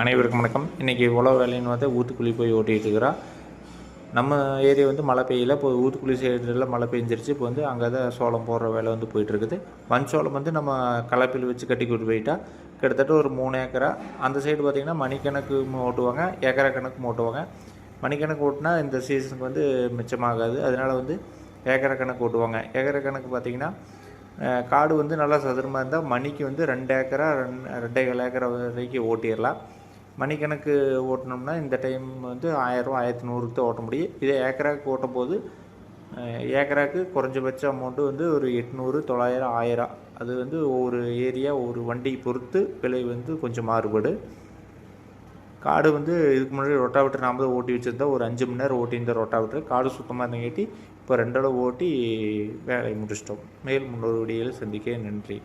அனைவருக்கும் வணக்கம். இன்றைக்கி உழவு வேலைன்னு பார்த்தா ஊத்துக்குழி போய் ஓட்டிகிட்டு இருக்கிறோம் நம்ம ஏரியா வந்து மழை பெய்யல. இப்போ ஊத்துக்குழி சைடுல மழை பெஞ்சிருச்சு. இப்போ வந்து அங்கே தான் சோளம் போடுற வேலை வந்து போயிட்டுருக்குது மண் சோளம் வந்து நம்ம கலப்பில் வச்சு கட்டி கொண்டு போயிட்டா கிட்டத்தட்ட ஒரு மூணு ஏக்கரா. அந்த சைடு பார்த்திங்கன்னா மணிக்கணக்கு ஓட்டுவாங்க. ஏக்கரா கணக்கு ஓட்டுவாங்க. மணிக்கணக்கு ஓட்டினா இந்த சீசனுக்கு வந்து மிச்சமாகாது. அதனால் வந்து ஏக்கரை கணக்கு ஓட்டுவாங்க. ஏக்கரை கணக்கு பார்த்திங்கன்னா காடு வந்து நல்லா சதுரமாக இருந்தால் மணிக்கு வந்து ரெண்டு ஏக்கரா ரெண்டு ரெண்டே கால் ஏக்கரா வரைக்கும் ஓட்டிடலாம். மணிக்கணக்கு ஓட்டினோம்னா இந்த டைம் வந்து ஆயிரம் ஆயிரத்தி நூறுக்கு தான் ஓட்ட முடியும். இதே ஏக்கராக்கு ஓட்டும் போது ஏக்கராக்கு குறைஞ்சபட்ச அமௌண்ட்டு வந்து ஒரு எட்நூறு தொள்ளாயிரம் ஆயிரம். அது வந்து ஒவ்வொரு ஏரியா ஒவ்வொரு வண்டி பொறுத்து விலை வந்து கொஞ்சம் மாறுபடு. காடு வந்து இதுக்கு முன்னாடி ரொட்டாவிட்டர் நாம தான் ஓட்டி வச்சுருந்தா ஒரு அஞ்சு மணி நேரம் ஓட்டியிருந்த ரொட்டாவிட்டர் காடு சுத்தமாக இருந்தங்காட்டி இப்போ ரெண்டளவு ஓட்டி வேலையை முடிச்சிட்டோம். மேல் முன்னோரு சந்திக்க நன்றி.